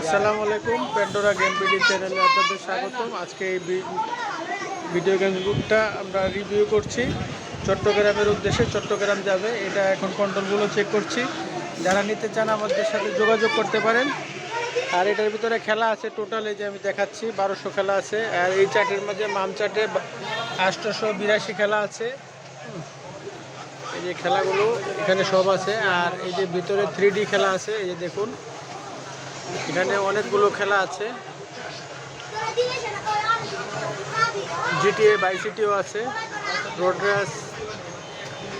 আসসালামু আলাইকুম Pandora game PD চ্যানেলে আপনাদের স্বাগতম। আজকে এই ভিডিও ভিডিও গেমটা আমরা রিভিউ করছি। চট্টগ্রামের উদ্দেশ্যে চট্টগ্রাম যাবে, এটা এখন কন্ট্রোলগুলো চেক করছি। যারা নিতে চান আমাদের সাথে যোগাযোগ করতে পারেন। আর এটার ভিতরে খেলা আছে টোটাল এই যে আমি দেখাচ্ছি, বারোশো খেলা আছে। আর এই চার্টের মাঝে মাম চার্টে আষ্টশো বিরাশি খেলা আছে। এই যে খেলাগুলো এখানে সব আছে। আর এই যে ভিতরে থ্রি খেলা আছে, এই যে দেখুন। এখানে অনেকগুলো খেলা আছে। জিটিএ বাইসিটিও আছে রোড রেস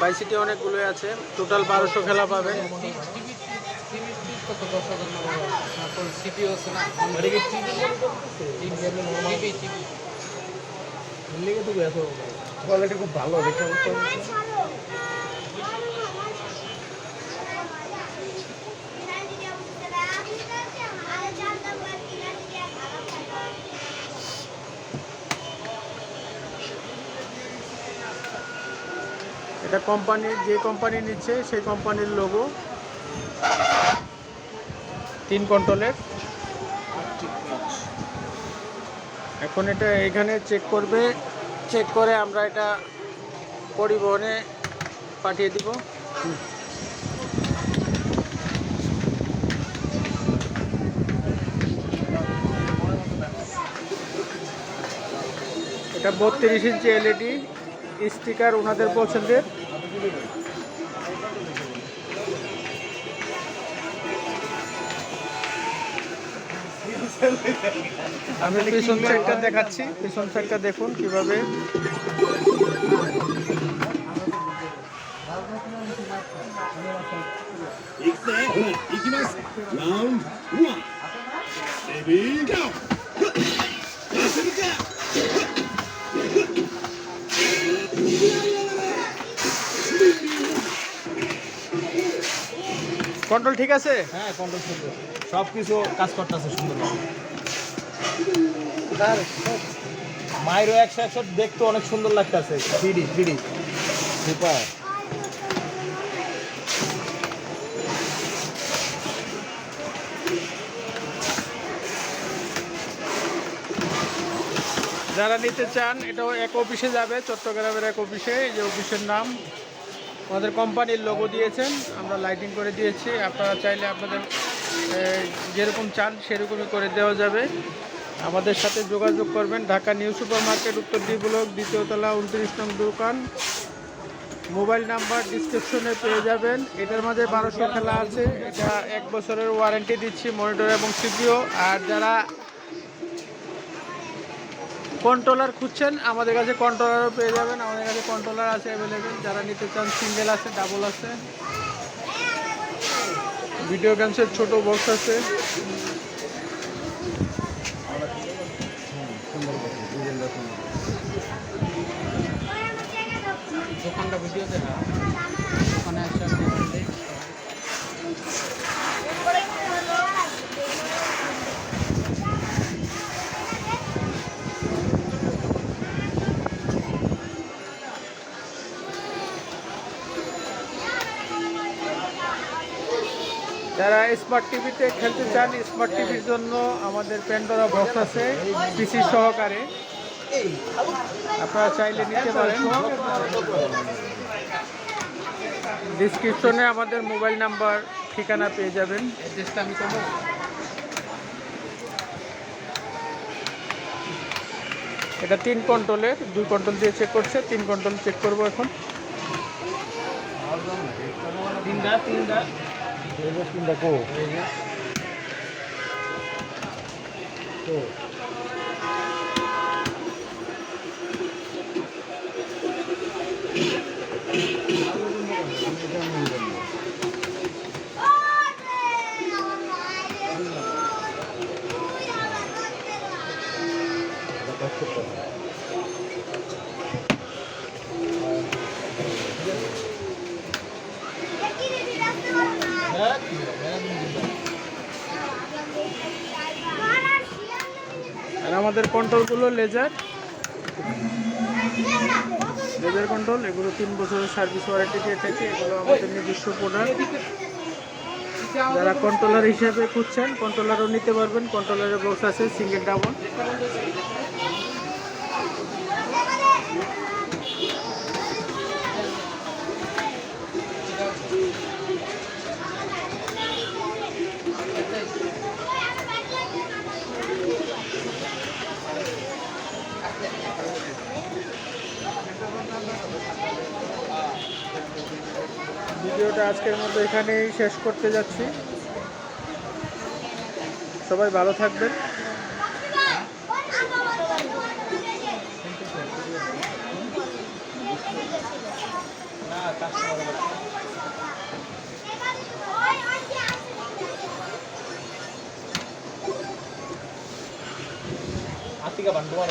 বাইসিটি অনেকগুলো আছে। টোটাল বারোশো খেলা পাবেন কোয়ালিটি খুব ভালো দেখে এটা কোম্পানির যে কোম্পানি নিচ্ছে, সেই কোম্পানির লোগো তিন কন্ট্রোলের এখন এটা এখানে চেক করবে। চেক করে আমরা এটা পরিবহনে পাঠিয়ে দিব। এটা বত্রিশ ইঞ্চি এলইডি স্টিকার ওনাদের পছন্দের আমি পিছন সাইডটা দেখাচ্ছি পিছন সাইডটা দেখুন কীভাবে Round one. Baby, go. Control ঠিক আছে? হ্যাঁ কন্ট্রোল সুন্দর সব কিছু কাজ করতেছে সুন্দর মায়েরও একশো একশো দেখতে অনেক সুন্দর লাগতেছে। Three D three D. Super. যারা নিতে চান এটাও এক অফিসে যাবে চট্টগ্রামের এক অফিসে এই যে অফিসের নাম। আমাদের কোম্পানির লোগো দিয়েছেন, আমরা লাইটিং করে দিয়েছি। আপনারা চাইলে আপনাদের যেরকম চান সেরকমই করে দেওয়া যাবে। আমাদের সাথে যোগাযোগ করবেন ঢাকা নিউ সুপার মার্কেট উত্তর ডি ব্লক দ্বিতীয়তলা উনত্রিশ নং দোকান। মোবাইল নাম্বার ডিসক্রিপশনে পেয়ে যাবেন। এটার মাঝে বারোশো খেলা আছে। এটা এক বছরের ওয়ারেন্টি দিচ্ছি মনিটর এবং সিপিও আর যারা কন্ট্রোলার খুঁজছেন, আমাদের কাছে কন্ট্রোলারও পেয়ে যাবেন, আমাদের কাছে কন্ট্রোলার আছে অ্যাভেলেবেল যারা নিতে চান সিঙ্গেল আছে ডাবল আছে। ভিডিও গেমসের ছোট বক্স আছে। দোকানটা ভিডিও দেখা ওখানে একটা যারা স্মার্ট টিভিতে খেলতে চান স্মার্ট টিভির জন্য আমাদের প্যান্ডোরা বক্স আছে পিসি সহকারে। আপনারা চাইলে নিতে পারেন। ডিসক্রিপশনে আমাদের মোবাইল নাম্বার ঠিকানা পেয়ে যাবেন। আমি এটা তিন কন্ট্রোলের দুই কন্ট্রোল দিয়ে চেক করছে তিন কন্ট্রোল চেক করব এখন। তিনটা তিনটা। তিনটা কো আর আমাদের কন্ট্রোলগুলো লেজার লেজার কন্ট্রোল এগুলো তিন বছরের সার্ভিস ওয়ারেন্টি দিয়ে থাকে, এগুলো আমাদের নিজস্ব প্রোডাক্ট যারা কন্ট্রোলার হিসাবে খুঁজছেন কন্ট্রোলারও নিতে পারবেন। কন্ট্রোলারের বক্স আছে সিঙ্গেল ডাবল ভিডিওটা আজকের মতো এখানেই শেষ করতে যাচ্ছি। সবাই ভালো থাকবেন। আতিকা বান্ডু আর